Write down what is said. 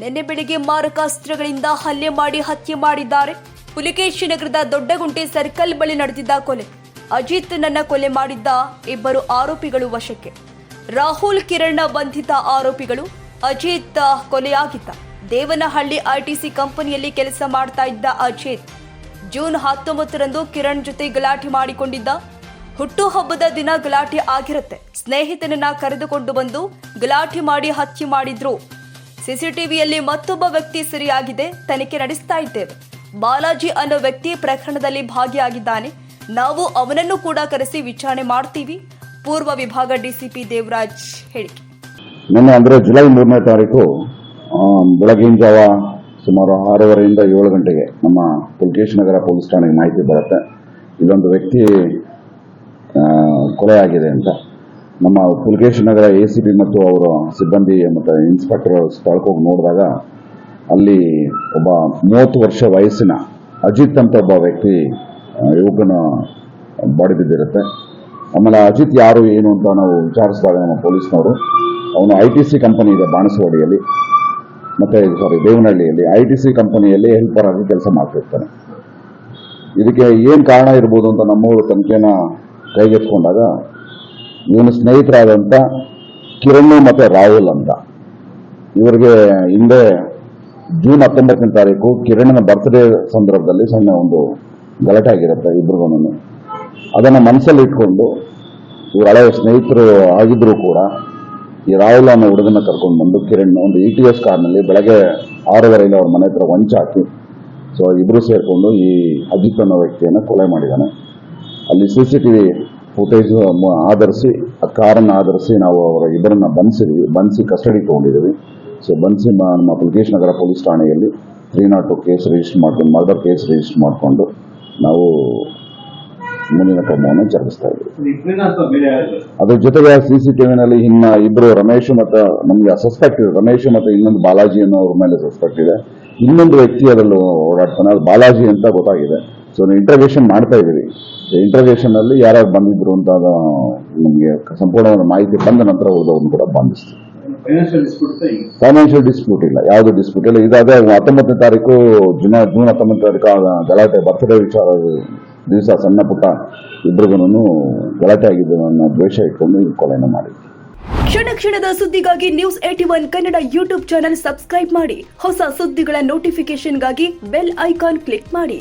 ನಿನ್ನೆ ಬೆಳಿಗ್ಗೆ ಮಾರಕಾಸ್ತ್ರಗಳಿಂದ ಹಲ್ಲೆ ಮಾಡಿ ಹತ್ಯೆ ಮಾಡಿದ್ದಾರೆ. ಪುಲಿಕೇಶಿ ನಗರದ ದೊಡ್ಡಗುಂಟೆ ಸರ್ಕಲ್ ಬಳಿ ನಡೆದಿದ್ದ ಕೊಲೆ. ಅಜಿತ್ ನನ್ನ ಕೊಲೆ ಮಾಡಿದ್ದ ಇಬ್ಬರು ಆರೋಪಿಗಳು ವಶಕ್ಕೆ. ರಾಹುಲ್ ಕಿರಣ್ ಬಂಧಿತ ಆರೋಪಿಗಳು ಅಜಿತ್ ಕೊಲೆಯಾಗಿದ್ದ. ದೇವನಹಳ್ಳಿ ಐಟಿಸಿ ಕಂಪನಿಯಲ್ಲಿ ಕೆಲಸ ಮಾಡ್ತಾ ಇದ್ದ ಅಜಿತ್ ಜೂನ್ ಹತ್ತೊಂಬತ್ತರಂದು ಕಿರಣ್ ಜೊತೆ ಗಲಾಟೆ ಮಾಡಿಕೊಂಡಿದ್ದ. ಹುಟ್ಟುಹಬ್ಬದ ದಿನ ಗಲಾಟೆ ಆಗಿರುತ್ತೆ. ಸ್ನೇಹಿತನನ್ನ ಕರೆದುಕೊಂಡು ಬಂದು ಗಲಾಟೆ ಮಾಡಿ ಹತ್ಯೆ ಮಾಡಿದ್ರು. ಸಿಸಿಟಿವಿಯಲ್ಲಿ ಮತ್ತೊಬ್ಬ ವ್ಯಕ್ತಿ ಸರಿಯಾಗಿದೆ, ತನಿಖೆ ನಡೆಸ್ತಾ ಇದ್ದೇವೆ. ಬಾಲಾಜಿ ಅನ್ನೋ ವ್ಯಕ್ತಿ ಪ್ರಕರಣದಲ್ಲಿ ಭಾಗಿಯಾಗಿದ್ದಾನೆ. ನಾವು ಅವನನ್ನು ಕೂಡ ಕರೆಸಿ ವಿಚಾರಣೆ ಮಾಡ್ತೀವಿ. ಪೂರ್ವ ವಿಭಾಗ ಡಿಸಿಪಿ ದೇವರಾಜ್ ಹೇಳಿಕೆ. ನಿನ್ನೆ ಅಂದ್ರೆ ಜುಲೈ ಮೂರನೇ ತಾರೀಕು ಬೆಳಗಿನ ಜಾವ ಸುಮಾರು ಆರೂವರೆಯಿಂದ ಏಳು ಗಂಟೆಗೆ ನಮ್ಮ ಪುಲ್ಕೇಶ್ ನಗರ ಪೊಲೀಸ್ ಠಾಣೆಗೆ ಮಾಹಿತಿ ಬರುತ್ತೆ. ಇಲ್ಲೊಂದು ವ್ಯಕ್ತಿ ಕೊಲೆ ಅಂತ. ನಮ್ಮ Pulakeshi Nagar A C P ಮತ್ತು ಅವರ ಸಿಬ್ಬಂದಿ ಮತ್ತು ಇನ್ಸ್ಪೆಕ್ಟರ್ ಸ್ಥಳಕ್ಕೆ ಹೋಗಿ ನೋಡಿದಾಗ ಅಲ್ಲಿ ಒಬ್ಬ ಮೂವತ್ತು ವರ್ಷ ವಯಸ್ಸಿನ ಅಜಿತ್ ಅಂತ ಒಬ್ಬ ವ್ಯಕ್ತಿ ಯುವಕನ ಬಾಡಿ ಬಿದ್ದಿರುತ್ತೆ. ಆಮೇಲೆ ಅಜಿತ್ ಯಾರು, ಏನು ಅಂತ ನಾವು ವಿಚಾರಿಸಿದಾಗ ನಮ್ಮ ಪೊಲೀಸ್ನವರು, ಅವನು ಐ ಟಿ ಸಿ ಕಂಪನಿ ಇದೆ ಬಾಣಸವಾಡಿಯಲ್ಲಿ. ಮತ್ತೆ ಸಾರಿ ದೇವನಹಳ್ಳಿಯಲ್ಲಿ. ಐ ಟಿ ಸಿ ಕಂಪನಿಯಲ್ಲಿ ಹೆಲ್ಪರ್ ಆಗಿ ಕೆಲಸ ಮಾಡ್ತಿರ್ತಾನೆ. ಇದಕ್ಕೆ ಏನು ಕಾರಣ ಇರ್ಬೋದು ಅಂತ ನಮ್ಮವರು ತನಿಖೆನ ಕೈಗೆತ್ಕೊಂಡಾಗ ಇವನ ಸ್ನೇಹಿತರಾದಂಥ ಕಿರಣ್ ಮತ್ತು ರಾಹುಲ್ ಅಂತ. ಇವರಿಗೆ ಹಿಂದೆ ಜೂನ್ ಹತ್ತೊಂಬತ್ತನೇ ತಾರೀಕು ಕಿರಣ್ನ ಬರ್ತ್ಡೇ ಸಂದರ್ಭದಲ್ಲಿ ಸಣ್ಣ ಒಂದು ಗಲಾಟೆ ಆಗಿರುತ್ತೆ ಇಬ್ಬರಿಗೂ ಅದನ್ನು ಮನಸ್ಸಲ್ಲಿ ಇಟ್ಕೊಂಡು ಇವ್ರ ಹಳೆಯ ಸ್ನೇಹಿತರು ಆಗಿದ್ದರೂ ಕೂಡ ಈ ರಾಹುಲ್ ಅನ್ನೋ ಹುಡುಗನ ಕರ್ಕೊಂಡು ಬಂದು ಕಿರಣ್ ಒಂದು ಇ ಟಿ ಎಸ್ ಕಾರ್ನಲ್ಲಿ ಬೆಳಗ್ಗೆ ಆರೂವರೆಯಿಂದ ಅವ್ರ ಮನೆ ಹತ್ರ ಹೊಂಚ ಹಾಕಿ, ಸೊ ಇಬ್ಬರು ಸೇರಿಕೊಂಡು ಈ ಅಜಿತ್ ಅನ್ನೋ ವ್ಯಕ್ತಿಯನ್ನು ಕೊಲೆ ಮಾಡಿದ್ದಾನೆ ಅಲ್ಲಿ C C T V footage ಆಧರಿಸಿ, ಆ ಕಾರನ್ನು ಆಧರಿಸಿ ನಾವು ಅವರ ಇಬ್ಬರನ್ನ ಬಂಧಿಸಿದ್ವಿ. ಬಂಧಿಸಿ ಕಸ್ಟಡಿ ತೊಗೊಂಡಿದ್ದೀವಿ. ಸೊ ಬಂಧಿಸಿ ನಮ್ಮ ಪುಲ್ಕೇಶ್ ನಗರ ಪೊಲೀಸ್ ಠಾಣೆಯಲ್ಲಿ three not two case register ಮಾಡ್ಕೊಂಡು ಮರ್ಡರ್ ಕೇಸ್ ರಿಜಿಸ್ಟರ್ ಮಾಡಿಕೊಂಡು ನಾವು ಮುಂದಿನ ಕ್ರಮವನ್ನು ಜರುಗಿಸ್ತಾ ಇದ್ದೀವಿ. ಅದ್ರ ಜೊತೆಗೆ ಸಿ ಸಿ ಟಿವಿನಲ್ಲಿ ಇನ್ನ ಇಬ್ರು ರಮೇಶ್ ಮತ್ತು ನಮಗೆ ಸಸ್ಪೆಕ್ಟ್ ಇದೆ. ರಮೇಶ್ ಮತ್ತು ಇನ್ನೊಂದು ಬಾಲಾಜಿ ಅನ್ನೋರ ಮೇಲೆ ಸಸ್ಪೆಕ್ಟ್ ಇದೆ. ಇನ್ನೊಂದು ವ್ಯಕ್ತಿ ಅದರಲ್ಲಿ ಓಡಾಡ್ತಾನೆ ಅದು ಬಾಲಾಜಿ ಅಂತ ಗೊತ್ತಾಗಿದೆ. ಸೊ ಇಂಟ್ರಗೇಷನ್ ಮಾಡ್ತಾ ಇದ್ದೀವಿ. ಇಂಟ್ರಗೇಷನ್ ಅಲ್ಲಿ ಯಾರ್ಯಾರು ಬಂದಿದ್ರು ಅಂತ ನಮಗೆ ಸಂಪೂರ್ಣವಾದ ಮಾಹಿತಿ ಬಂದ ನಂತರ ಹೋದವ್ರನ್ನ ಕೂಡ ಬಂಧಿಸ್ತೀವಿ ಫೈನಾನ್ಷಿಯಲ್ ಡಿಸ್ಪ್ಯೂಟ್ ಇಲ್ಲ. ಯಾವುದು ಡಿಸ್ಪ್ಯೂಟ್ ಇಲ್ಲ. ಇದಾದ ಹತ್ತೊಂಬತ್ತನೇ ತಾರೀಕು ಜೂನ್ ಜೂನ್ ಹತ್ತೊಂಬತ್ತನೇ ತಾರೀಕು ಗಲಾಟೆ ಬರ್ತ್ಡೇ ವಿಚಾರ ದಿವಸ ಸಣ್ಣ ಪುಟ್ಟ ಇಬ್ಬರಿಗೂ ಗಲಾಟೆ ಆಗಿದೆ ನನ್ನ ದ್ವೇಷ ಇಟ್ಕೊಂಡು ಈ ಕೊಲೆಯನ್ನು ಮಾಡಿದ್ವಿ ಕ್ಷಣ ಕ್ಷಣದ ಸುದ್ದಿಗಾಗಿ news at one Kannada YouTube channel subscribe ಮಾಡಿ. ಹೊಸ ಸುದ್ದಿಗಳ ನೋಟಿಫಿಕೇಶನ್ಗಾಗಿ ಬೆಲ್ ಐಕಾನ್ ಕ್ಲಿಕ್ ಮಾಡಿ.